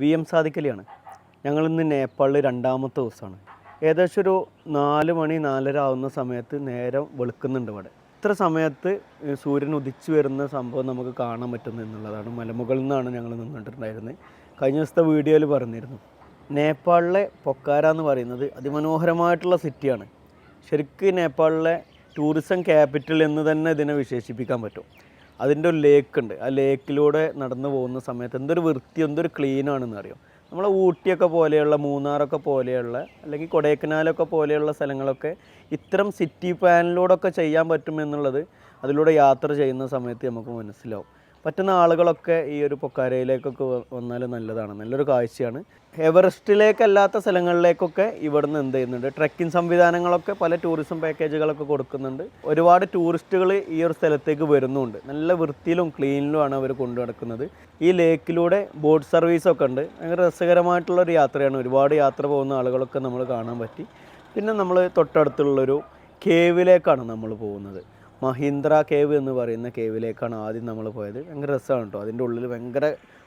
V M ഞങ്ങൾ ഇന്ന് നേപ്പാളിൽ രണ്ടാമത്തെ ദിവസമാണ്. ഏകദേശം ഒരു നാല് മണി നാലര ആവുന്ന സമയത്ത് നേരം വെളുക്കുന്നുണ്ട് ഇവിടെ. ഇത്ര സമയത്ത് സൂര്യൻ ഉദിച്ചു വരുന്ന സംഭവം നമുക്ക് കാണാൻ പറ്റുന്നു എന്നുള്ളതാണ്. മലമുകളിൽ നിന്നാണ് ഞങ്ങൾ നിന്നിട്ടുണ്ടായിരുന്നത് കഴിഞ്ഞ ദിവസത്തെ വീഡിയോയിൽ പറഞ്ഞിരുന്നു. നേപ്പാളിലെ പൊക്കാര എന്ന് പറയുന്നത് അതിമനോഹരമായിട്ടുള്ള സിറ്റിയാണ്. ശരിക്ക് നേപ്പാളിലെ ടൂറിസം ക്യാപിറ്റൽ എന്ന് തന്നെ ഇതിനെ വിശേഷിപ്പിക്കാൻ പറ്റും. അതിന്റെ ഒരു ലേക്ക് ഉണ്ട് ആ ലേക്കിലൂടെ നടന്നു പോകുന്ന സമയത്ത് എന്തൊരു വൃത്തി എന്തൊരു ക്ലീനാണെന്ന് അറിയാം? നമ്മൾ ഊട്ടിയൊക്കെ പോലെയുള്ള മൂന്നാറൊക്കെ പോലെയുള്ള അല്ലെങ്കിൽ കൊടൈക്കനാലൊക്കെ പോലെയുള്ള സ്ഥലങ്ങളൊക്കെ ഇത്തരം സിറ്റി പ്ലാനിലൂടെയൊക്കെ ചെയ്യാൻ പറ്റുമെന്നുള്ളത് അതിലൂടെ യാത്ര ചെയ്യുന്ന സമയത്ത് നമുക്ക് മനസ്സിലാവും. പറ്റുന്ന ആളുകളൊക്കെ ഈ ഒരു പൊക്കാരയിലേക്കൊക്കെ വന്നാൽ നല്ലതാണ്. നല്ലൊരു കാഴ്ചയാണ്. എവറസ്റ്റിലേക്കല്ലാത്ത സ്ഥലങ്ങളിലേക്കൊക്കെ ഇവിടുന്ന് എന്ത് ചെയ്യുന്നുണ്ട്? ട്രക്കിംഗ് സംവിധാനങ്ങളൊക്കെ പല ടൂറിസം പാക്കേജുകളൊക്കെ കൊടുക്കുന്നുണ്ട്. ഒരുപാട് ടൂറിസ്റ്റുകൾ ഈ ഒരു സ്ഥലത്തേക്ക് വരുന്നുണ്ട്. നല്ല വൃത്തിയിലും ക്ലീനിലുമാണ് അവർ കൊണ്ടു നടക്കുന്നത്. ഈ ലേക്കിലൂടെ ബോട്ട് സർവീസൊക്കെ ഉണ്ട്. ഭയങ്കര രസകരമായിട്ടുള്ളൊരു യാത്രയാണ്. ഒരുപാട് യാത്ര പോകുന്ന ആളുകളൊക്കെ നമ്മൾ കാണാൻ പറ്റി. പിന്നെ നമ്മൾ തൊട്ടടുത്തുള്ളൊരു കേവിലേക്കാണ് നമ്മൾ പോകുന്നത്. മഹീന്ദ്ര കേവ് എന്ന് പറയുന്ന കേവിലേക്കാണ് ആദ്യം നമ്മൾ പോയത്. ഭയങ്കര രസമാണ് കേട്ടോ. അതിന്റെ ഉള്ളിൽ ഭയങ്കര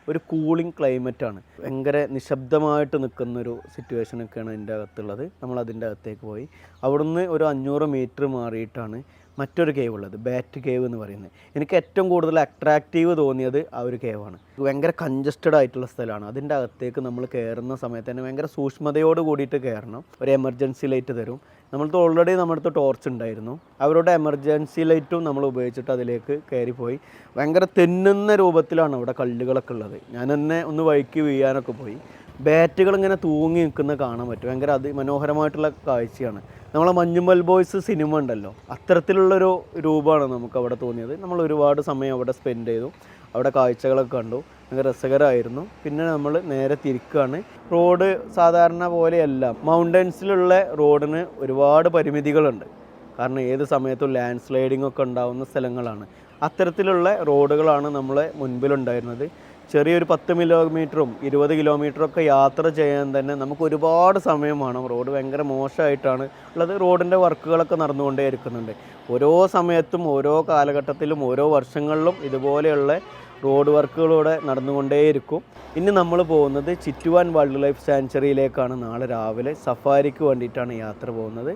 ഒരു കൂളിംഗ് ക്ലൈമറ്റാണ് ഭയങ്കര നിശബ്ദമായിട്ട് നിൽക്കുന്ന ഒരു സിറ്റുവേഷനൊക്കെയാണ് അതിന്റെ അകത്തുള്ളത്. നമ്മൾ അതിന്റെ അകത്തേക്ക് പോയി. അവിടുന്ന് ഒരു അഞ്ഞൂറ് മീറ്റർ മാറിയിട്ടാണ് മറ്റൊരു കേവ് ഉള്ളത് ബാറ്റ് കേവ് എന്ന് പറയുന്നത്. എനിക്ക് ഏറ്റവും കൂടുതൽ അട്രാക്റ്റീവ് തോന്നിയത് ആ ഒരു കേവാണ് ഭയങ്കര കഞ്ചസ്റ്റഡ് ആയിട്ടുള്ള സ്ഥലമാണ്. അതിന്റെ അകത്തേക്ക് നമ്മൾ കയറുന്ന സമയത്ത് തന്നെ ഭയങ്കര സൂക്ഷ്മതയോട് കൂടിയിട്ട് കയറണം. ഒരു എമർജൻസി ലൈറ്റ് തരും. നമ്മൾക്ക് ഓൾറെഡി നമ്മുടെ അടുത്ത് ടോർച്ച് ഉണ്ടായിരുന്നു. അവരുടെ എമർജൻസി ലൈറ്റും നമ്മൾ ഉപയോഗിച്ചിട്ട് അതിലേക്ക് കയറിപ്പോയി. ഭയങ്കര തെന്നുന്ന രൂപത്തിലാണ് അവിടെ കല്ലുകളൊക്കെ ഉള്ളത്. ഞാൻ തന്നെ ഒന്ന് വഴിക്ക് വീഴാനൊക്കെ പോയി. ബാറ്റുകൾ ഇങ്ങനെ തൂങ്ങി നിൽക്കുന്ന കാണാൻ പറ്റും. ഭയങ്കര അതിമനോഹരമായിട്ടുള്ള കാഴ്ചയാണ്. നമ്മളെ മഞ്ഞുമൽ ബോയ്സ് സിനിമ ഉണ്ടല്ലോ അത്തരത്തിലുള്ളൊരു രൂപമാണ് നമുക്ക് അവിടെ തോന്നിയത്. നമ്മൾ ഒരുപാട് സമയം അവിടെ സ്പെൻഡ് ചെയ്തു അവിടെ കാഴ്ചകളൊക്കെ കണ്ടു ഭയങ്കര രസകരമായിരുന്നു. പിന്നെ നമ്മൾ നേരെ തിരിക്കുകയാണ് റോഡ് സാധാരണ പോലെയല്ല മൗണ്ടൻസിലുള്ള റോഡിന് ഒരുപാട് പരിമിതികളുണ്ട്. കാരണം ഏത് സമയത്തും ലാൻഡ് സ്ലൈഡിംഗ് ഒക്കെ ഉണ്ടാവുന്ന സ്ഥലങ്ങളാണ്. അത്തരത്തിലുള്ള റോഡുകളാണ് നമ്മളെ മുൻപിലുണ്ടായിരുന്നത്. ചെറിയൊരു പത്ത് കിലോമീറ്ററും ഇരുപത് കിലോമീറ്ററും ഒക്കെ യാത്ര ചെയ്യാൻ തന്നെ നമുക്ക് ഒരുപാട് സമയം വേണം റോഡ് ഭയങ്കര മോശമായിട്ടാണ് ഉള്ളത്. റോഡിന്റെ വർക്കുകളൊക്കെ നടന്നുകൊണ്ടേ ഇരിക്കുന്നുണ്ട്. ഓരോ സമയത്തും ഓരോ കാലഘട്ടത്തിലും ഓരോ വർഷങ്ങളിലും ഇതുപോലെയുള്ള റോഡ് വർക്കുകളൂടെ നടന്നുകൊണ്ടേയിരിക്കും ഇനി നമ്മൾ പോകുന്നത് ചിറ്റുവാൻ വൈൽഡ് ലൈഫ് സാങ്ച്വറിയിലേക്കാണ് നാളെ രാവിലെ സഫാരിക്ക് വേണ്ടിയിട്ടാണ് യാത്ര പോകുന്നത്.